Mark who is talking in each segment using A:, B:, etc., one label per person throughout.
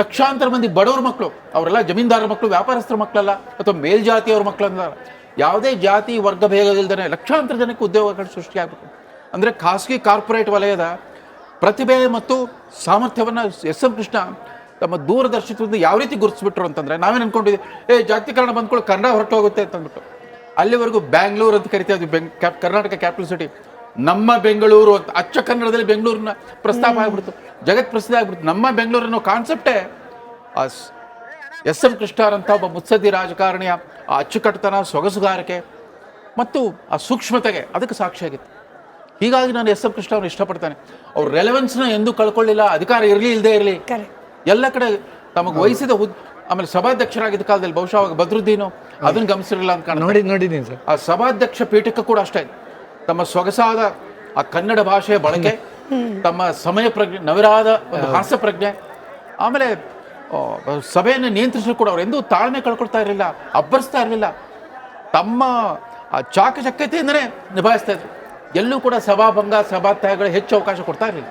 A: ಲಕ್ಷಾಂತರ ಮಂದಿ ಬಡವ್ರ ಮಕ್ಕಳು ಅವರೆಲ್ಲ ಜಮೀನ್ದಾರ ಮಕ್ಕಳು ವ್ಯಾಪಾರಸ್ಥರ ಮಕ್ಕಳಲ್ಲ ಅಥವಾ ಮೇಲ್ಜಾತಿಯವ್ರ ಮಕ್ಕಳಲ್ಲ ಯಾವುದೇ ಜಾತಿ, ವರ್ಗ ಭೇದವಿಲ್ಲದೆ ಲಕ್ಷಾಂತರ ಜನಕ್ಕೆ ಉದ್ಯೋಗಗಳು ಸೃಷ್ಟಿಯಾಗಬೇಕು ಅಂದರೆ ಖಾಸಗಿ ಕಾರ್ಪೊರೇಟ್ ವಲಯದ ಪ್ರತಿಭೆ ಮತ್ತು ಸಾಮರ್ಥ್ಯವನ್ನು ಎಸ್ ಎಂ ಕೃಷ್ಣ ತಮ್ಮ ದೂರದರ್ಶಿತ್ವದಿಂದ ಯಾವ ರೀತಿ ಗುರುತಿಸ್ಬಿಟ್ರು ಅಂತಂದರೆ ನಾವೇನು ಅಂದ್ಕೊಂಡಿದ್ವಿ ಏ ಜಾಗತೀಕರಣ ಬಂದ್ಕೊಳ್ಳಿ ಕನ್ನಡ ಹೊರಟೋಗುತ್ತೆ ಅಂತಂದ್ಬಿಟ್ಟು. ಅಲ್ಲಿವರೆಗೂ ಬ್ಯಾಂಗ್ಳೂರು ಅಂತ ಕರಿತೀವಿ ಅದು ಬೆಂಗ್ ಕರ್ನಾಟಕ ಕ್ಯಾಪಿಟಲ್ ಸಿಟಿ. ನಮ್ಮ ಬೆಂಗಳೂರು ಅಂತ ಅಚ್ಚ ಕನ್ನಡದಲ್ಲಿ ಬೆಂಗಳೂರಿನ ಪ್ರಸ್ತಾಪ ಆಗ್ಬಿಡ್ತು. ಜಗತ್ ಪ್ರಸಿದ್ಧ ಆಗ್ಬಿಡ್ತು. ನಮ್ಮ ಬೆಂಗಳೂರು ಅನ್ನೋ ಕಾನ್ಸೆಪ್ಟೇ ಎಸ್ ಎಂ ಕೃಷ್ಣರಂಥ ಒಬ್ಬ ಮುತ್ಸದ್ದಿ ರಾಜಕಾರಣಿಯ ಆ ಅಚ್ಚುಕಟ್ಟತನ ಸೊಗಸುಗಾರಿಕೆ ಮತ್ತು ಆ ಸೂಕ್ಷ್ಮತೆಗೆ ಅದಕ್ಕೆ ಸಾಕ್ಷಿಯಾಗಿತ್ತು ಹೀಗಾಗಿ ನಾನು ಎಸ್ ಎಂ ಕೃಷ್ಣ ಅವ್ರನ್ನ ಇಷ್ಟಪಡ್ತಾನೆ. ಅವ್ರ ರೆಲೆವೆನ್ಸ್ನ ಎಂದೂ ಕಳ್ಕೊಳ್ಳಿಲ್ಲ ಅಧಿಕಾರ ಇರಲಿ ಇಲ್ಲದೆ ಇರಲಿ. ಎಲ್ಲ ಕಡೆ ತಮಗೆ ವಹಿಸಿದ ಹುದ್ ಆಮೇಲೆ ಸಭಾಧ್ಯಕ್ಷರಾಗಿದ್ದ ಕಾಲದಲ್ಲಿ ಬಹುಶಃ ಅವಾಗ ಬದ್ರುದ್ದೀನು ಅದನ್ನು ಗಮನಿಸಿರಲಿಲ್ಲ ಅಂತ
B: ನೋಡಿ ನೋಡಿದ್ದೀನಿ ಸರ್.
A: ಆ ಸಭಾಧ್ಯಕ್ಷ ಪೀಠಕ್ಕೆ ಕೂಡ ಅಷ್ಟೇ. ತಮ್ಮ ಸೊಗಸಾದ ಆ ಕನ್ನಡ ಭಾಷೆಯ ಬಳಕೆ ತಮ್ಮ ಸಮಯ ಪ್ರಜ್ಞೆ ನವಿರಾದ ಒಂದು ಹಾಸ್ಯ ಪ್ರಜ್ಞೆ ಆಮೇಲೆ ಸಭೆಯನ್ನು ನಿಯಂತ್ರಿಸಲು ಕೂಡ ಅವರು ಎಂದೂ ತಾಳ್ಮೆ ಕಳ್ಕೊಳ್ತಾ ಇರಲಿಲ್ಲ ಅಬ್ಬರಿಸ್ತಾ ಇರಲಿಲ್ಲ. ತಮ್ಮ ಆ ಚಾಕಚಕ್ಯತೆಯಿಂದನೇ ನಿಭಾಯಿಸ್ತಾ ಇದ್ರು. ಎಲ್ಲೂ ಕೂಡ ಸಭಾಭಂಗ ಸಭಾತ್ಯಾಗಗಳು ಹೆಚ್ಚು ಅವಕಾಶ ಕೊಡ್ತಾ ಇರಲಿಲ್ಲ.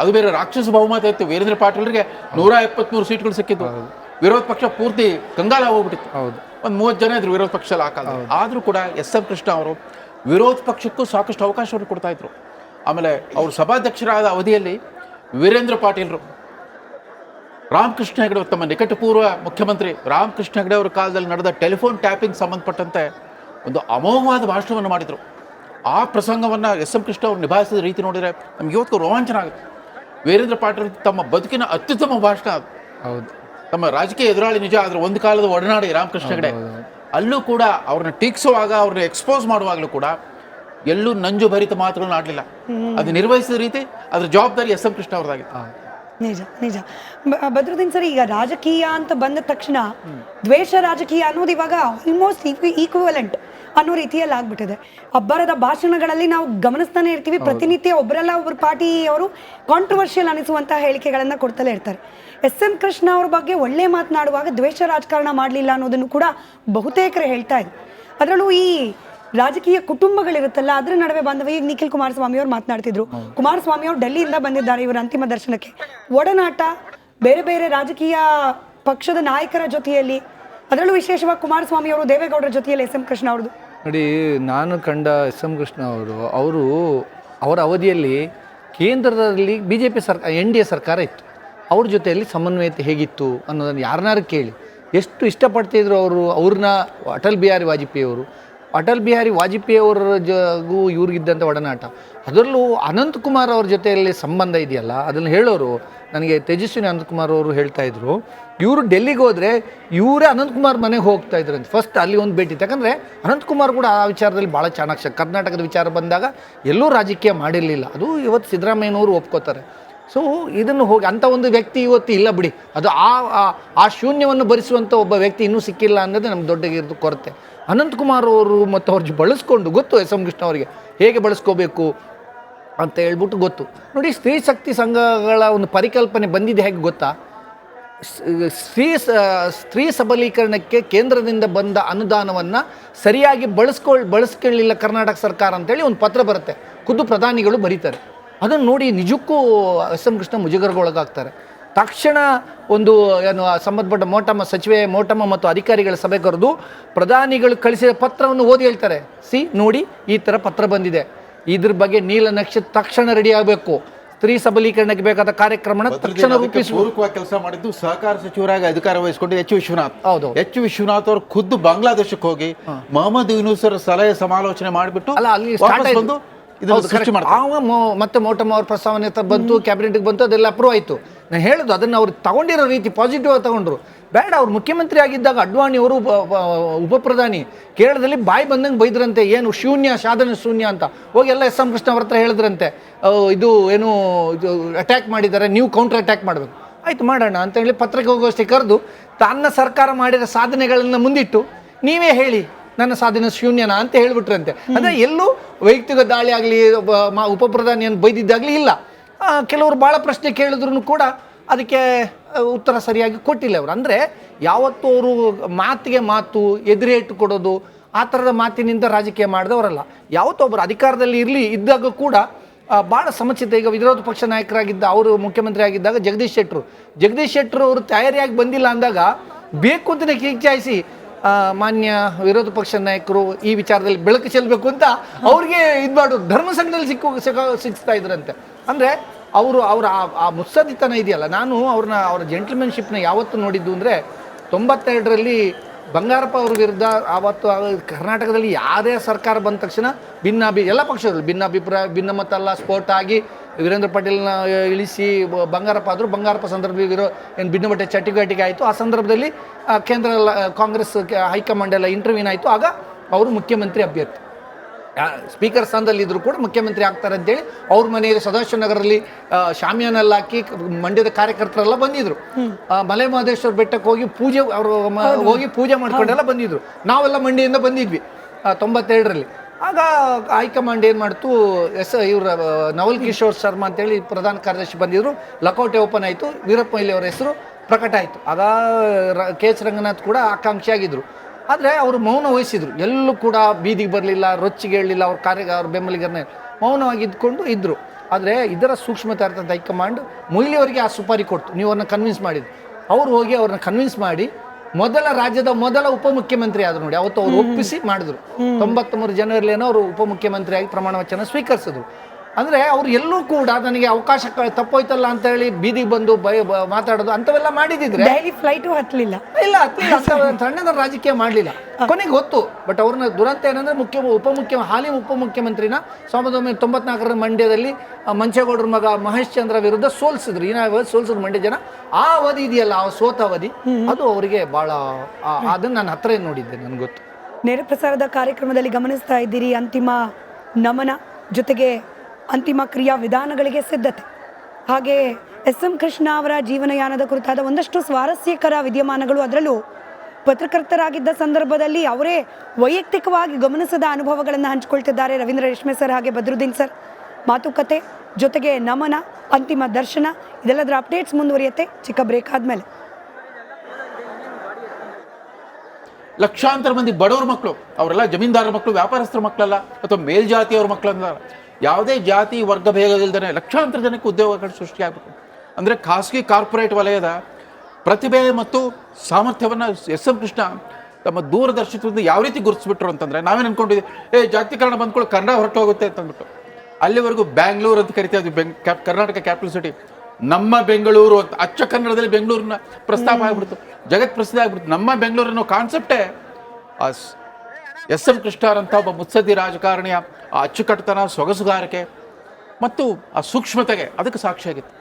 A: ಅದು ಬೇರೆ ರಾಕ್ಷಸ ಬಹುಮತ ಇತ್ತು. ವೀರೇಂದ್ರ ಪಾಟೀಲ್ರಿಗೆ ನೂರ ಎಪ್ಪತ್ಮೂರು ಸೀಟ್ಗಳು ಸಿಕ್ಕಿದ್ದು. ವಿರೋಧ ಪಕ್ಷ ಪೂರ್ತಿ ಕಂಗಾಲ ಹೋಗ್ಬಿಟ್ಟಿತ್ತು. ಒಂದು ಮೂವತ್ತು ಜನ ಇದ್ರು ವಿರೋಧ ಪಕ್ಷದಲ್ಲಿ ಆ ಕಾಲದಲ್ಲಿ. ಆದರೂ ಕೂಡ ಎಸ್ ಎಂ ಕೃಷ್ಣ ಅವರು ವಿರೋಧ ಪಕ್ಷಕ್ಕೂ ಸಾಕಷ್ಟು ಅವಕಾಶವನ್ನು ಕೊಡ್ತಾ ಇದ್ರು. ಆಮೇಲೆ ಅವರು ಸಭಾಧ್ಯಕ್ಷರಾದ ಅವಧಿಯಲ್ಲಿ ವೀರೇಂದ್ರ ಪಾಟೀಲ್ರು ರಾಮಕೃಷ್ಣ ಹೆಗಡೆ ಅವರು ತಮ್ಮ ನಿಕಟಪೂರ್ವ ಮುಖ್ಯಮಂತ್ರಿ ರಾಮಕೃಷ್ಣ ಹೆಗಡೆ ಅವರ ಕಾಲದಲ್ಲಿ ನಡೆದ ಟೆಲಿಫೋನ್ ಟ್ಯಾಪಿಂಗ್ ಸಂಬಂಧಪಟ್ಟಂತೆ ಒಂದು ಅಮೋಘವಾದ ಭಾಷಣವನ್ನು ಮಾಡಿದರು. ಆ ಪ್ರಸಂಗವನ್ನು ಎಸ್ ಎಂ ಕೃಷ್ಣ ಅವರು ನಿಭಾಯಿಸಿದ ರೀತಿ ನೋಡಿದರೆ ನಮ್ಗೆ ಇವತ್ತು ರೋಮಾಂಚನ ಆಗುತ್ತೆ. ವೀರೇಂದ್ರ ಪಾಟೀಲ್ ತಮ್ಮ ಬದುಕಿನ ಅತ್ಯುತ್ತಮ ಭಾಷಣ. ಅದು
B: ಹೌದು.
A: ತಮ್ಮ ರಾಜಕೀಯ ಎದುರಾಳಿ ನಿಜ ಆದರೆ ಒಂದು ಕಾಲದ ಒಡನಾಡಿ ರಾಮಕೃಷ್ಣ ಹೆಗಡೆ. ಅಲ್ಲೂ ಕೂಡ ಅವ್ರನ್ನ ಟೀಕ್ಸುವಾಗ ಅವ್ರನ್ನ ಎಕ್ಸ್ಪೋಸ್ ಮಾಡುವಾಗಲೂ ಕೂಡ ಎಲ್ಲೂ ನಂಜು ಭರಿತ ಮಾತುಗಳನ್ನ ಆಡಲಿಲ್ಲ. ಅದು ನಿರ್ವಹಿಸಿದ ರೀತಿ ಅದ್ರ ಜವಾಬ್ದಾರಿ ಎಸ್ ಎಂ ಕೃಷ್ಣ ಅವ್ರದ್ದಾಗಿತ್ತು
C: ನಿಜ ನಿಜ. ಬದ್ರುದ್ದೀನ್ ಸರ್ ಈಗ ರಾಜಕೀಯ ಅಂತ ಬಂದ ತಕ್ಷಣ ದ್ವೇಷ ರಾಜಕೀಯ ಅನ್ನೋದು ಇವಾಗ ಆಲ್ಮೋಸ್ಟ್ ಈಕ್ವಲೆಂಟ್ ಅನ್ನೋ ರೀತಿಯಲ್ಲಿ ಆಗ್ಬಿಟ್ಟಿದೆ. ಅಬ್ಬರದ ಭಾಷಣಗಳಲ್ಲಿ ನಾವು ಗಮನಿಸ್ತಾನೆ ಇರ್ತೀವಿ. ಪ್ರತಿನಿತ್ಯ ಒಬ್ಬರಲ್ಲ ಒಬ್ಬರು ಪಾರ್ಟಿಯವರು ಕಾಂಟ್ರವರ್ಷಿಯಲ್ ಅನಿಸುವಂತಹ ಹೇಳಿಕೆಗಳನ್ನ ಕೊಡ್ತಲೇ ಇರ್ತಾರೆ. ಎಸ್ ಎಂ ಕೃಷ್ಣ ಅವ್ರ ಬಗ್ಗೆ ಒಳ್ಳೆ ಮಾತನಾಡುವಾಗ ದ್ವೇಷ ರಾಜಕಾರಣ ಮಾಡಲಿಲ್ಲ ಅನ್ನೋದನ್ನು ಕೂಡ ಬಹುತೇಕರು ಹೇಳ್ತಾ ಇದ್ರು ಅದರಲ್ಲೂ ಈ ರಾಜಕೀಯ ಕುಟುಂಬಗಳಿರುತ್ತಲ್ಲ ಅದ್ರ ನಡುವೆ ಬಂದವ ಈಗ ನಿಖಿಲ್ ಕುಮಾರಸ್ವಾಮಿ ಅವರು ಮಾತನಾಡ್ತಿದ್ರು. ಕುಮಾರಸ್ವಾಮಿ ಅವರು ಡೆಲ್ಲಿಯಿಂದ ಬಂದಿದ್ದಾರೆ ಇವರ ಅಂತಿಮ ದರ್ಶನಕ್ಕೆ. ಒಡನಾಟ ಬೇರೆ ಬೇರೆ ರಾಜಕೀಯ ಪಕ್ಷದ ನಾಯಕರ ಜೊತೆಯಲ್ಲಿ ಅದರಲ್ಲೂ ವಿಶೇಷವಾಗಿ ಕುಮಾರಸ್ವಾಮಿ ಅವರು ದೇವೇಗೌಡರ ಜೊತೆಯಲ್ಲಿ ಎಸ್ ಎಂ ಕೃಷ್ಣ ಅವ್ರದ್ದು.
B: ನೋಡಿ, ನಾನು ಕಂಡ ಎಸ್ ಎಂ ಕೃಷ್ಣ ಅವರು ಅವರು ಅವರ ಅವಧಿಯಲ್ಲಿ ಕೇಂದ್ರದಲ್ಲಿ ಬಿ ಜೆ ಪಿ ಸರ್ಕಾರ ಎನ್ ಡಿ ಎ ಸರ್ಕಾರ ಇತ್ತು. ಅವ್ರ ಜೊತೆಯಲ್ಲಿ ಸಮನ್ವಯತೆ ಹೇಗಿತ್ತು ಅನ್ನೋದನ್ನು ಯಾರನ್ನಾರು ಕೇಳಿ, ಎಷ್ಟು ಇಷ್ಟಪಡ್ತಿದ್ರು ಅವರು, ಅವ್ರನ್ನ ಅಟಲ್ ಬಿಹಾರಿ ವಾಜಪೇಯಿ ಅವರು ಅಟಲ್ ಬಿಹಾರಿ ವಾಜಪೇಯಿ ಅವರ ಜಗೂ ಇವ್ರಿಗಿದ್ದಂಥ ಒಡನಾಟ. ಅದರಲ್ಲೂ ಅನಂತಕುಮಾರ್ ಅವ್ರ ಜೊತೆಯಲ್ಲಿ ಸಂಬಂಧ ಇದೆಯಲ್ಲ, ಅದನ್ನು ಹೇಳೋರು ನನಗೆ ತೇಜಸ್ವಿನಿ ಅನಂತಕುಮಾರ್ ಅವರು ಹೇಳ್ತಾ ಇದ್ರು, ಇವರು ಡೆಲ್ಲಿಗೆ ಹೋದರೆ ಇವರೇ ಅನಂತಕುಮಾರ್ ಮನೆಗೆ ಹೋಗ್ತಾ ಇದ್ರಂತೆ. ಫಸ್ಟ್ ಅಲ್ಲಿ ಒಂದು ಭೇಟಿ. ಯಾಕಂದರೆ ಅನಂತಕುಮಾರ್ ಕೂಡ ಆ ವಿಚಾರದಲ್ಲಿ ಭಾಳ ಚಾಣಾಕ್ಷ. ಕರ್ನಾಟಕದ ವಿಚಾರ ಬಂದಾಗ ಎಲ್ಲೂ ರಾಜಕೀಯ ಮಾಡಿರಲಿಲ್ಲ. ಅದು ಇವತ್ತು ಸಿದ್ದರಾಮಯ್ಯನವರು ಒಪ್ಕೋತಾರೆ. ಸೊ ಇದನ್ನು ಹೋಗಿ ಅಂಥ ಒಂದು ವ್ಯಕ್ತಿ ಇವತ್ತು ಇಲ್ಲ ಬಿಡಿ. ಅದು ಆ, ಆ- ಶೂನ್ಯವನ್ನು ಭರಿಸುವಂಥ ಒಬ್ಬ ವ್ಯಕ್ತಿ ಇನ್ನೂ ಸಿಕ್ಕಿಲ್ಲ ಅನ್ನೋದೇ ನಮ್ಗೆ ದೊಡ್ಡ ಕೊರತೆ. ಅನಂತಕುಮಾರ್ ಅವರು ಮತ್ತು ಅವ್ರಿಗೆ ಬಳಸ್ಕೊಂಡು, ಗೊತ್ತು ಎಸ್ ಎಂ ಕೃಷ್ಣ ಅವರಿಗೆ, ಹೇಗೆ ಬಳಸ್ಕೋಬೇಕು ಅಂತ ಹೇಳ್ಬಿಟ್ಟು ಗೊತ್ತು. ನೋಡಿ, ಸ್ತ್ರೀ ಶಕ್ತಿ ಸಂಘಗಳ ಒಂದು ಪರಿಕಲ್ಪನೆ ಬಂದಿದೆ ಹೇಗೆ ಗೊತ್ತಾ? ಸ್ತ್ರೀ ಸ್ತ್ರೀ ಸಬಲೀಕರಣಕ್ಕೆ ಕೇಂದ್ರದಿಂದ ಬಂದ ಅನುದಾನವನ್ನು ಸರಿಯಾಗಿ ಬಳಸ್ಕೊಳ್, ಬಳಸ್ಕೊಳ್ಳಿಲ್ಲ ಕರ್ನಾಟಕ ಸರ್ಕಾರ ಅಂತೇಳಿ ಒಂದು ಪತ್ರ ಬರುತ್ತೆ. ಖುದ್ದು ಪ್ರಧಾನಿಗಳು ಬರೀತಾರೆ. ಅದನ್ನು ನೋಡಿ ನಿಜಕ್ಕೂ ಎಸ್ ಎಂ ಕೃಷ್ಣ ಮುಜುಗರಗೊಳಗಾಗ್ತಾರೆ ತಕ್ಷಣ ಒಂದು ಏನು ಸಂಬಂಧಪಟ್ಟ ಮೋಟಮ್ಮ ಸಚಿವೆ ಮೋಟಮ್ಮ ಮತ್ತು ಅಧಿಕಾರಿಗಳ ಸಭೆ ಕರೆದು ಪ್ರಧಾನಿಗಳು ಕಳಿಸಿದ ಪತ್ರವನ್ನು ಓದಿ ಹೇಳ್ತಾರೆ. ಸಿ ನೋಡಿ ಈ ಥರ ಪತ್ರ ಬಂದಿದೆ. ಇದ್ರ ಬಗ್ಗೆ ನೀಲನಕ್ಷೆ ತಕ್ಷಣ ರೆಡಿ ಆಗಬೇಕು. ಸ್ತ್ರೀ ಸಬಲೀಕರಣಕ್ಕೆ ಬೇಕಾದ ಕಾರ್ಯಕ್ರಮ ತಕ್ಷಣ ರೂಪಿಸುವ
A: ಕೆಲಸ ಮಾಡಿದ್ದು ಸಹಕಾರ ಸಚಿವರಾಗಿ ಅಧಿಕಾರ ವಹಿಸಿಕೊಂಡು ಎಚ್. ವಿಶ್ವನಾಥ್.
B: ಹೌದು.
A: ಎಚ್. ವಿಶ್ವನಾಥ್ ಅವರು ಖುದ್ದು ಬಾಂಗ್ಲಾದೇಶಕ್ಕೆ ಹೋಗಿ ಮೊಹಮ್ಮದ್ ಯೂನೂಸರ್ ಸಲಹೆ ಸಮಾಲೋಚನೆ ಮಾಡಿಬಿಟ್ಟು
B: ಅಲ್ಲ ಅಲ್ಲಿ ಸ್ಟಾರ್ಟ್
A: ಬಂದು ಇದನ್ನು ಸೃಷ್ಟಿ ಮಾಡ್ತಾರೆ.
B: ಮತ್ತೆ ಮೋಟಮ್ ಅವ್ರ ಪ್ರಸ್ತಾವನೆ ಬಂತು ಕ್ಯಾಬಿನೆಟ್ಗೆ ಬಂತು ಅದೆಲ್ಲ ಅಪ್ರೂವ್ ಆಯಿತು. ನಾನು ಹೇಳೋದು ಅದನ್ನು ಅವ್ರು ತಗೊಂಡಿರೋ ರೀತಿ ಪಾಸಿಟಿವ್ ಆಗಿ ತಗೊಂಡ್ರು. ಬೇಡ ಅವ್ರು ಮುಖ್ಯಮಂತ್ರಿ ಆಗಿದ್ದಾಗ ಅಡ್ವಾಣಿ ಅವರು ಉಪ- ಪ್ರಧಾನಿ ಉಪಪ್ರಧಾನಿ. ಕೇರಳದಲ್ಲಿ ಬಾಯಿ ಬಂದಂಗೆ ಬೈದ್ರಂತೆ ಏನು ಶೂನ್ಯ ಸಾಧನೆ ಶೂನ್ಯ ಅಂತ. ಹೋಗಿ ಎಲ್ಲ ಎಸ್ ಎಂ ಕೃಷ್ಣ ಅವ್ರ ಹತ್ರ ಹೇಳಿದ್ರಂತೆ. ಇದು ಏನು ಇದು ಅಟ್ಯಾಕ್ ಮಾಡಿದ್ದಾರೆ ನೀವು ಕೌಂಟರ್ ಅಟ್ಯಾಕ್ ಮಾಡಬೇಕು. ಆಯ್ತು ಮಾಡೋಣ ಅಂತ ಹೇಳಿ ಪತ್ರಕ್ಕೆ ಹೋಗೋಷ್ಟೇ ಕರೆದು ತನ್ನ ಸರ್ಕಾರ ಮಾಡಿರೋ ಸಾಧನೆಗಳನ್ನು ಮುಂದಿಟ್ಟು ನೀವೇ ಹೇಳಿ. ನನ್ನ ಸಾಧನೆ ಶೂನ್ಯನ ಅಂತ ಹೇಳ್ಬಿಟ್ರಂತೆ. ಅಂದ್ರೆ ಎಲ್ಲೂ ವೈಯಕ್ತಿಕ ದಾಳಿ ಆಗಲಿ ಉಪಪ್ರಧಾನಿಯನ್ನು ಬೈದಿದ್ದಾಗಲಿ ಇಲ್ಲ. ಕೆಲವರು ಭಾಳ ಪ್ರಶ್ನೆ ಕೇಳಿದ್ರು ಕೂಡ ಅದಕ್ಕೆ ಉತ್ತರ ಸರಿಯಾಗಿ ಕೊಟ್ಟಿಲ್ಲ ಅವರು. ಅಂದರೆ ಯಾವತ್ತೂ ಅವರು ಮಾತಿಗೆ ಮಾತು ಎದುರೇಟು ಕೊಡೋದು ಆ ಥರದ ಮಾತಿನಿಂದ ರಾಜಕೀಯ ಮಾಡಿದವರಲ್ಲ. ಯಾವತ್ತೂ ಒಬ್ಬರು ಅಧಿಕಾರದಲ್ಲಿ ಇರಲಿ ಇದ್ದಾಗ ಕೂಡ ಭಾಳ ಸಮಚಿತ ಈಗ ವಿರೋಧ ಪಕ್ಷ ನಾಯಕರಾಗಿದ್ದ ಅವರು ಮುಖ್ಯಮಂತ್ರಿ ಆಗಿದ್ದಾಗ ಜಗದೀಶ್ ಶೆಟ್ಟರು. ಜಗದೀಶ್ ಶೆಟ್ಟರು ಅವರು ತಯಾರಿಯಾಗಿ ಬಂದಿಲ್ಲ ಅಂದಾಗ ಬೇಕು ಅಂತಲೇ ಕಿಚಾಯಿಸಿ ಆ, ಮಾನ್ಯ ವಿರೋಧ ಪಕ್ಷ ನಾಯಕರು ಈ ವಿಚಾರದಲ್ಲಿ ಬೆಳಕು ಚೆಲ್ಲಬೇಕು ಅಂತ ಅವ್ರಿಗೆ ಇದು ಮಾಡೋದು ಧರ್ಮ ಸಂಘದಲ್ಲಿ ಸಿಕ್ಕು ಸಿಗ್ತಾ ಇದ್ರಂತೆ. ಅಂದರೆ ಅವರು ಅವರ ಆ- ಮುತ್ಸದಿತನ ಇದೆಯಲ್ಲ, ನಾನು ಅವ್ರನ್ನ, ಅವರ ಜೆಂಟ್ಲ್ಮೆನ್ಶಿಪ್ನ ಯಾವತ್ತು ನೋಡಿದ್ದು ಅಂದರೆ ತೊಂಬತ್ತೆರಡರಲ್ಲಿ ಬಂಗಾರಪ್ಪ ಅವ್ರ ವಿರುದ್ಧ ಆವತ್ತು ಕರ್ನಾಟಕದಲ್ಲಿ ಯಾವುದೇ ಸರ್ಕಾರ ಬಂದ ತಕ್ಷಣ ಭಿನ್ನಾಭಿ, ಎಲ್ಲ ಪಕ್ಷಗಳು ಭಿನ್ನಾಭಿಪ್ರಾಯ ಭಿನ್ನಮತಲ್ಲ ಸ್ಫೋಟ ಆಗಿ ವೀರೇಂದ್ರ ಪಾಟೀಲ್ನ ಇಳಿಸಿ ಬಂಗಾರಪ್ಪ ಆದರೂ ಬಂಗಾರಪ್ಪ ಸಂದರ್ಭದಲ್ಲಿ ಇರೋ ಏನು ಭಿನ್ನಮಟ್ಟ ಚಟುವಟಿಕೆ ಆಯಿತು ಆ ಸಂದರ್ಭದಲ್ಲಿ ಕೇಂದ್ರ ಕಾಂಗ್ರೆಸ್ ಹೈಕಮಾಂಡ್ ಎಲ್ಲ ಇಂಟರ್ವ್ಯೂನ್ ಆಯಿತು. ಆಗ ಅವರು ಮುಖ್ಯಮಂತ್ರಿ ಅಭ್ಯರ್ಥಿ. ಸ್ಪೀಕರ್ ಸ್ಥಾನದಲ್ಲಿ ಇದ್ರು ಕೂಡ ಮುಖ್ಯಮಂತ್ರಿ ಆಗ್ತಾರೆ ಅಂತೇಳಿ ಅವ್ರ ಮನೆಯಲ್ಲಿ ಸದಾಶಿವನಗರಲ್ಲಿ ನಗರದಲ್ಲಿ ಶಾಮಿಯಾನಲ್ಲಿ ಹಾಕಿ ಮಂಡ್ಯದ ಕಾರ್ಯಕರ್ತರೆಲ್ಲ ಬಂದಿದ್ರು. ಮಲೆ ಮಹದೇಶ್ವರ ಬೆಟ್ಟಕ್ಕೆ ಹೋಗಿ ಪೂಜೆ ಅವರು ಹೋಗಿ ಪೂಜೆ ಮಾಡ್ಕೊಂಡೆಲ್ಲ ಬಂದಿದ್ರು. ನಾವೆಲ್ಲ ಮಂಡ್ಯದಿಂದ ಬಂದಿದ್ವಿ. ತೊಂಬತ್ತೆರಡರಲ್ಲಿ. ಆಗ ಹೈಕಮಾಂಡ್ ಏನು ಮಾಡ್ತು, ಎಸ್, ಇವರ ನವಲ್ ಕಿಶೋರ್ ಶರ್ಮಾ ಅಂತೇಳಿ ಪ್ರಧಾನ ಕಾರ್ಯದರ್ಶಿ ಬಂದಿದ್ರು. ಲಕೋಟೆ ಓಪನ್ ಆಯಿತು. ವೀರಪ್ಪ ಮೊಯ್ಲಿ ಅವರ ಹೆಸರು ಪ್ರಕಟ ಆಯಿತು. ಆಗ ಕೆ ಎಚ್ ರಂಗನಾಥ್ ಕೂಡ ಆಕಾಂಕ್ಷಿಯಾಗಿದ್ದರು ಆದರೆ ಅವರು ಮೌನ ವಹಿಸಿದರು. ಎಲ್ಲೂ ಕೂಡ ಬೀದಿಗೆ ಬರಲಿಲ್ಲ, ರೊಚ್ಚಿಗೆ ಹೇಳಲಿಲ್ಲ ಅವ್ರ ಕಾರ್ಯ, ಅವ್ರ ಬೆಂಬಲಿಗರನ್ನೇ ಮೌನವಾಗಿ ಇದ್ಕೊಂಡು ಇದ್ದರು ಆದರೆ ಇದರ ಸೂಕ್ಷ್ಮತೆ ಅರ್ಥದ ಹೈಕಮಾಂಡ್ ಮೊಯ್ಲಿಯವರಿಗೆ ಆ ಸುಪಾರಿ ಕೊಡ್ತು. ನೀವು ಅವ್ರನ್ನ ಕನ್ವಿನ್ಸ್ ಮಾಡಿದ್ರು. ಅವ್ರು ಹೋಗಿ ಅವ್ರನ್ನ ಕನ್ವಿನ್ಸ್ ಮಾಡಿ ಮೊದಲ ರಾಜ್ಯದ ಮೊದಲ ಉಪಮುಖ್ಯಮಂತ್ರಿ ಆದ್ರು ನೋಡಿ ಅವತ್ತು ಅವ್ರು ಒಪ್ಪಿಸಿ ಮಾಡಿದ್ರು. ತೊಂಬತ್ಮೂರು ಜನವರಿಲೇನೋ ಅವರು ಉಪಮುಖ್ಯಮಂತ್ರಿಯಾಗಿ ಪ್ರಮಾಣ ವಚನ ಸ್ವೀಕರಿಸಿದ್ರು. ಅಂದರೆ ಅವ್ರು ಎಲ್ಲೂ ಕೂಡ ನನಗೆ ಅವಕಾಶ ತಪ್ಪೋಯ್ತಲ್ಲ ಅಂತ ಹೇಳಿ ಬೀದಿಗೆ ಬಂದು ಬೈ ಬ- ಮಾತಾಡೋದು ಅಂಥವೆಲ್ಲ ಮಾಡಿದಿದ್ರೆ
C: ಡೈಲಿ ಫ್ಲೈಟು ಹತ್ತಲಿಲ್ಲ
B: ಇಲ್ಲ ಹತ್ತಲಿಲ್ಲ ಸಣ್ಣದ ರಾಜಕೀಯ ಮಾಡಲಿಲ್ಲ. ಕೊನೆಗೆ ಗೊತ್ತು ಬಟ್ ಅವ್ರನ್ನ ದುರಂತ ಏನಂದ್ರೆ ಮುಖ್ಯ ಉಪಮುಖ್ಯ ಹಾಲಿ ಉಪಮುಖ್ಯಮಂತ್ರಿನ ಸಾವಿರದ ಒಂಬೈನೂರ ತೊಂಬತ್ನಾಲ್ಕರ ಮಂಡ್ಯದಲ್ಲಿ ಮಂಚೇಗೌಡರ ಮಗ ಮಹೇಶ್ ಚಂದ್ರ ವಿರುದ್ಧ ಸೋಲ್ಸಿದ್ರು. ಇನ್ನ ಸೋಲ್ಸಿದ್ರು ಮಂಡ್ಯ ಜನ. ಆ ಅವಧಿ ಇದೆಯಲ್ಲ ಆ ಸೋತ ಅವಧಿ ಅದು ಅವರಿಗೆ ಬಹಳ ಅದನ್ನು ಅದನ್ನ ನಾನು ಹತ್ರ ನೋಡಿದ್ದೆ ನನ್ಗೆ ಗೊತ್ತು.
C: ನೇರ ಪ್ರಸಾರದ ಕಾರ್ಯಕ್ರಮದಲ್ಲಿ ಗಮನಿಸ್ತಾ ಇದ್ದೀರಿ ಅಂತಿಮ ನಮನ ಜೊತೆಗೆ ಅಂತಿಮ ಕ್ರಿಯಾ ವಿಧಾನಗಳಿಗೆ ಸಿದ್ಧತೆ. ಹಾಗೆ ಎಸ್ ಎಂ ಕೃಷ್ಣ ಅವರ ಜೀವನಯಾನದ ಕುರಿತಾದ ಒಂದಷ್ಟು ಸ್ವಾರಸ್ಯಕರ ವಿದ್ಯಮಾನಗಳು ಅದರಲ್ಲೂ ಪತ್ರಕರ್ತರಾಗಿದ್ದ ಸಂದರ್ಭದಲ್ಲಿ ಅವರೇ ವೈಯಕ್ತಿಕವಾಗಿ ಗಮನಿಸದ ಅನುಭವಗಳನ್ನು ಹಂಚಿಕೊಳ್ತಿದ್ದಾರೆ ರವೀಂದ್ರ ರೇಷ್ಮೆ ಸರ್ ಹಾಗೆ ಬದ್ರುದ್ದೀನ್ ಸರ್. ಮಾತುಕತೆ, ಜೊತೆಗೆ ನಮನ, ಅಂತಿಮ ದರ್ಶನ, ಇದೆಲ್ಲದರ ಅಪ್ಡೇಟ್ಸ್ ಮುಂದುವರಿಯುತ್ತೆ. ಚಿಕ್ಕ ಬ್ರೇಕ್ ಆದಮೇಲೆ.
A: ಲಕ್ಷಾಂತರ ಮಂದಿ ಬಡವ್ರ ಮಕ್ಕಳು, ಅವರೆಲ್ಲ ಜಮೀನ್ದಾರರ ಮಕ್ಕಳು, ವ್ಯಾಪಾರಸ್ಥರ ಮಕ್ಕಳಲ್ಲ, ಅಥವಾ ಮೇಲ್ಜಾತಿಯವ್ರ ಮಕ್ಕಳಲ್ಲ ಯಾವುದೇ ಜಾತಿ ವರ್ಗ ಭೇದವಿಲ್ಲದೆ ಲಕ್ಷಾಂತರ ಜನಕ್ಕೆ ಉದ್ಯೋಗಗಳು ಸೃಷ್ಟಿಯಾಗಬೇಕು ಅಂದರೆ ಖಾಸಗಿ ಕಾರ್ಪೊರೇಟ್ ವಲಯದ ಪ್ರತಿಭೆ ಮತ್ತು ಸಾಮರ್ಥ್ಯವನ್ನು ಎಸ್ ಎಂ ಕೃಷ್ಣ ತಮ್ಮ ದೂರದರ್ಶಿತ್ವದಿಂದ ಯಾವ ರೀತಿ ಗುರುತಿಸ್ಬಿಟ್ರು ಅಂತಂದರೆ ನಾವೇನು ಅಂದ್ಕೊಂಡಿದ್ವಿ ಏ ಜಾತಿಕರಣ ಬಂದ್ಕೊಳ್ಳಿ ಕನ್ನಡ ಹೊರಟು ಹೋಗುತ್ತೆ ಅಂತಂದ್ಬಿಟ್ಟು ಅಲ್ಲಿವರೆಗೂ ಬ್ಯಾಂಗ್ಳೂರು ಅಂತ ಕರಿತಾ ಇದ್ವಿ ಬೆಂಗ್ ಕ್ಯಾಪ್ ಕರ್ನಾಟಕ ಕ್ಯಾಪಿಟಲ್ ಸಿಟಿ. ನಮ್ಮ ಬೆಂಗಳೂರು ಅಂತ ಅಚ್ಚ ಕನ್ನಡದಲ್ಲಿ ಬೆಂಗಳೂರಿನ ಪ್ರಸ್ತಾಪ ಆಗ್ಬಿಡ್ತು ಜಗತ್ ಪ್ರಸಿದ್ಧ ಆಗ್ಬಿಡ್ತು. ನಮ್ಮ ಬೆಂಗಳೂರು ಅನ್ನೋ ಕಾನ್ಸೆಪ್ಟೇ ಎಸ್ ಎಂ ಕೃಷ್ಣರಂಥ ಒಬ್ಬ ಮುತ್ಸದ್ದಿ ರಾಜಕಾರಣಿಯ ಆ ಅಚ್ಚುಕಟ್ಟತನ ಸೊಗಸುಗಾರಿಕೆ ಮತ್ತು ಆ ಸೂಕ್ಷ್ಮತೆಗೆ ಅದಕ್ಕೆ ಸಾಕ್ಷಿಯಾಗಿತ್ತು.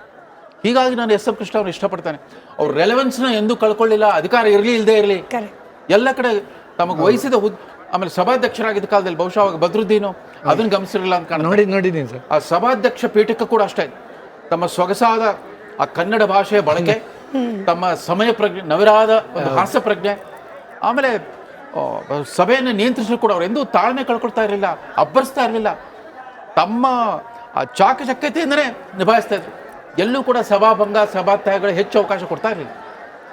A: ಹೀಗಾಗಿ ನಾನು ಎಸ್ ಎಂ ಕೃಷ್ಣ ಅವ್ರನ್ನ ಇಷ್ಟಪಡ್ತಾನೆ. ಅವ್ರ ರೆಲೆವೆನ್ಸ್ನ ಎಂದೂ ಕಳ್ಕೊಳ್ಳಿಲ್ಲ ಅಧಿಕಾರ ಇರಲಿ ಇಲ್ಲದೆ ಇರಲಿ.
C: ಕರೆಕ್ಟ್
A: ಎಲ್ಲ ಕಡೆ ತಮಗೆ ವಹಿಸಿದ ಹುದ್ ಆಮೇಲೆ ಸಭಾಧ್ಯಕ್ಷರಾಗಿದ್ದ ಕಾಲದಲ್ಲಿ ಬಹುಶಃ ಅವಾಗ ಬದ್ರುದ್ದೀನು ಅದನ್ನು ಗಮನಿಸಿರಲಿಲ್ಲ ಅಂತ ಕಾಣ
B: ನೋಡಿ ನೋಡಿದ್ದೀನಿ ಸರ್.
A: ಆ ಸಭಾಧ್ಯಕ್ಷ ಪೀಠಕ್ಕೆ ಕೂಡ ಅಷ್ಟೇ. ತಮ್ಮ ಸೊಗಸಾದ ಆ ಕನ್ನಡ ಭಾಷೆಯ ಬಳಕೆ ತಮ್ಮ ಸಮಯ ಪ್ರಜ್ಞೆ ನವಿರಾದ ಒಂದು ಹಾಸ್ಯ ಪ್ರಜ್ಞೆ ಆಮೇಲೆ ಸಭೆಯನ್ನು ನಿಯಂತ್ರಿಸಲು ಕೂಡ ಅವರು ಎಂದೂ ತಾಳ್ಮೆ ಕಳ್ಕೊಳ್ತಾ ಇರಲಿಲ್ಲ ಅಬ್ಬರಿಸ್ತಾ ಇರಲಿಲ್ಲ. ತಮ್ಮ ಆ ಚಾಕಚಕ್ಯತೆಯಿಂದಲೇ ನಿಭಾಯಿಸ್ತಾ ಇದ್ರು. ಎಲ್ಲೂ ಕೂಡ ಸಭಾಭಂಗ ಸಭಾತ್ಯಾಗಗಳು ಹೆಚ್ಚು ಅವಕಾಶ ಕೊಡ್ತಾ ಇರಲಿಲ್ಲ.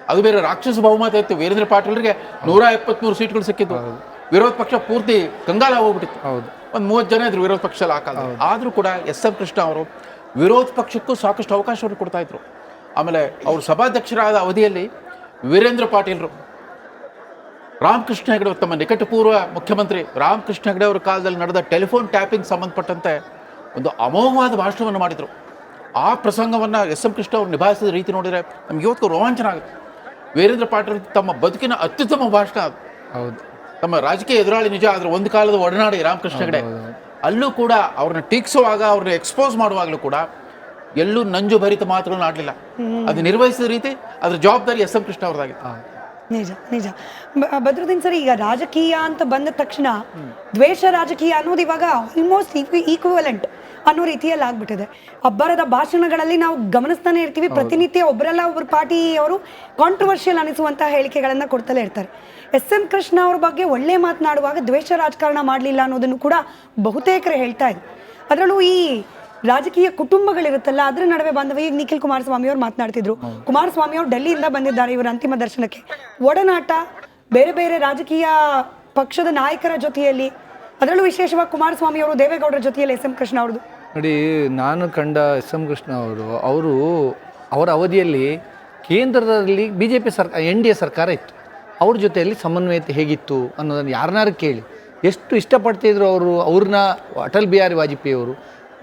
A: ಅದು ಬೇರೆ ರಾಕ್ಷಸ ಬಹುಮತ ಇತ್ತು. ವೀರೇಂದ್ರ ಪಾಟೀಲ್ರಿಗೆ ನೂರ ಎಪ್ಪತ್ಮೂರು ಸೀಟ್ಗಳು ಸಿಕ್ಕಿದ್ದು. ವಿರೋಧ ಪಕ್ಷ ಪೂರ್ತಿ ಕಂಗಾಲ ಹೋಗ್ಬಿಟ್ಟಿತ್ತು.
B: ಹೌದು.
A: ಒಂದು ಮೂವತ್ತು ಜನ ಇದ್ರು ವಿರೋಧ ಪಕ್ಷದಲ್ಲಿ ಹಾಕಲ್ಲ ಆದರೂ ಕೂಡ ಎಸ್ ಎಂ ಕೃಷ್ಣ ಅವರು ವಿರೋಧ ಪಕ್ಷಕ್ಕೂ ಸಾಕಷ್ಟು ಅವಕಾಶವನ್ನು ಕೊಡ್ತಾ ಇದ್ರು. ಆಮೇಲೆ ಅವರು ಸಭಾಧ್ಯಕ್ಷರಾದ ಅವಧಿಯಲ್ಲಿ ವೀರೇಂದ್ರ ಪಾಟೀಲ್ರು ರಾಮಕೃಷ್ಣ ಹೆಗಡೆ ಅವರು ತಮ್ಮ ನಿಕಟಪೂರ್ವ ಮುಖ್ಯಮಂತ್ರಿ ರಾಮಕೃಷ್ಣ ಹೆಗಡೆ ಅವರ ಕಾಲದಲ್ಲಿ ನಡೆದ ಟೆಲಿಫೋನ್ ಟ್ಯಾಪಿಂಗ್ ಸಂಬಂಧಪಟ್ಟಂತೆ ಒಂದು ಅಮೋಘವಾದ ಭಾಷಣವನ್ನು ಮಾಡಿದರು. ಆ ಪ್ರಸಂಗವನ್ನು ಎಸ್ ಎಂ ಕೃಷ್ಣ ಅವರು ನಿಭಾಯಿಸಿದ ರೀತಿ ನೋಡಿದರೆ ನಮ್ಗೆ ಇವತ್ತು ರೋಮಾಂಚನ ಆಗುತ್ತೆ ವೀರೇಂದ್ರ ಪಾಟೀಲ್ ತಮ್ಮ ಬದುಕಿನ ಅತ್ಯುತ್ತಮ ಭಾಷಣ ಅದು.
B: ಹೌದು.
A: ತಮ್ಮ ರಾಜಕೀಯ ಎದುರಾಳಿ ನಿಜ ಆದರೆ ಒಂದು ಕಾಲದ ಒಡನಾಡಿ ರಾಮಕೃಷ್ಣ ಹೆಗಡೆ. ಅಲ್ಲೂ ಕೂಡ ಅವ್ರನ್ನ ಟೀಕ್ಸುವಾಗ ಅವ್ರನ್ನ ಎಕ್ಸ್ಪೋಸ್ ಮಾಡುವಾಗಲೂ ಕೂಡ ಎಲ್ಲೂ ನಂಜು ಭರಿತ ಮಾತುಗಳನ್ನ ಆಡಲಿಲ್ಲ. ಅದು ನಿರ್ವಹಿಸಿದ ರೀತಿ ಅದ್ರ ಜವಾಬ್ದಾರಿ ಎಸ್ ಎಂ ಕೃಷ್ಣ ಅವ್ರದ್ದಾಗಿತ್ತು.
C: ನಿಜ ನಿಜ. ಭದ್ರದಿನ ಬದ್ರುದ್ದೀನ್ ಸರ್ ಈಗ ರಾಜಕೀಯ ಅಂತ ಬಂದ ತಕ್ಷಣ ದ್ವೇಷ ರಾಜಕೀಯ ಅನ್ನೋದು ಇವಾಗ ಆಲ್ಮೋಸ್ಟ್ ಈಕ್ವಲೆಂಟ್ ಅನ್ನೋ ರೀತಿಯಲ್ಲಿ ಆಗ್ಬಿಟ್ಟಿದೆ. ಅಬ್ಬರದ ಭಾಷಣಗಳಲ್ಲಿ ನಾವು ಗಮನಿಸ್ತಾನೆ ಇರ್ತೀವಿ. ಪ್ರತಿನಿತ್ಯ ಒಬ್ಬರಲ್ಲ ಒಬ್ಬರು ಪಾರ್ಟಿ ಅವರು ಕಾಂಟ್ರವರ್ಷಿಯಲ್ ಅನಿಸುವಂತಹ ಹೇಳಿಕೆಗಳನ್ನ ಕೊಡ್ತಲೇ ಇರ್ತಾರೆ. ಎಸ್ ಎಂ ಕೃಷ್ಣ ಅವ್ರ ಬಗ್ಗೆ ಒಳ್ಳೆ ಮಾತನಾಡುವಾಗ ದ್ವೇಷ ರಾಜಕಾರಣ ಮಾಡಲಿಲ್ಲ ಅನ್ನೋದನ್ನು ಕೂಡ ಬಹುತೇಕರು ಹೇಳ್ತಾ ಇದ್ರು. ಅದರಲ್ಲೂ ಈ ರಾಜಕೀಯ ಕುಟುಂಬಗಳಿರುತ್ತಲ್ಲ ಅದ್ರ ನಡುವೆ ಬಂದವ ಈಗ ನಿಖಿಲ್ ಕುಮಾರಸ್ವಾಮಿ ಅವರು ಮಾತನಾಡ್ತಿದ್ರು. ಕುಮಾರಸ್ವಾಮಿ ಅವರು ಡೆಲ್ಲಿಯಿಂದ ಬಂದಿದ್ದಾರೆ ಇವರ ಅಂತಿಮ ದರ್ಶನಕ್ಕೆ. ಒಡನಾಟ ಬೇರೆ ಬೇರೆ ರಾಜಕೀಯ ಪಕ್ಷದ ನಾಯಕರ ಜೊತೆಯಲ್ಲಿ ಅದರಲ್ಲೂ ವಿಶೇಷವಾಗಿ ಕುಮಾರಸ್ವಾಮಿ ಅವರು ದೇವೇಗೌಡರ ಜೊತೆಯಲ್ಲಿ ಎಸ್ ಎಂ ಕೃಷ್ಣ ಅವ್ರದ್ದು.
B: ನೋಡಿ ನಾನು ಕಂಡ ಎಸ್ ಎಂ ಕೃಷ್ಣ ಅವರು ಅವರು ಅವರ ಅವಧಿಯಲ್ಲಿ ಕೇಂದ್ರದಲ್ಲಿ ಬಿ ಜೆ ಪಿ ಸರ್ಕಾರ ಎನ್ ಡಿ ಎ ಸರ್ಕಾರ ಇತ್ತು. ಅವ್ರ ಜೊತೆಯಲ್ಲಿ ಸಮನ್ವಯತೆ ಹೇಗಿತ್ತು ಅನ್ನೋದನ್ನು ಯಾರನ್ನಾರು ಕೇಳಿ ಎಷ್ಟು ಇಷ್ಟಪಡ್ತಿದ್ರು ಅವರು ಅವ್ರನ್ನ ಅಟಲ್ ಬಿಹಾರಿ ವಾಜಪೇಯಿ ಅವರು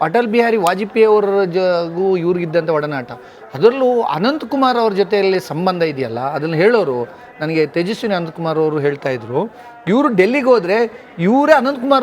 B: ಅಟಲ್ ಬಿಹಾರಿ ವಾಜಪೇಯಿ ಅವರ ಜಗೂ ಇವ್ರಿಗಿದ್ದಂಥ ಒಡನಾಟ. ಅದರಲ್ಲೂ ಅನಂತಕುಮಾರ್ ಅವ್ರ ಜೊತೆಯಲ್ಲಿ ಸಂಬಂಧ ಇದೆಯಲ್ಲ, ಅದನ್ನು ಹೇಳೋರು ನನಗೆ ತೇಜಸ್ವಿನಿ ಅನಂತಕುಮಾರ್ ಅವರು ಹೇಳ್ತಾ ಇದ್ರು. ಇವರು ಡೆಲ್ಲಿಗೆ ಹೋದರೆ ಇವರೇ ಅನಂತಕುಮಾರ್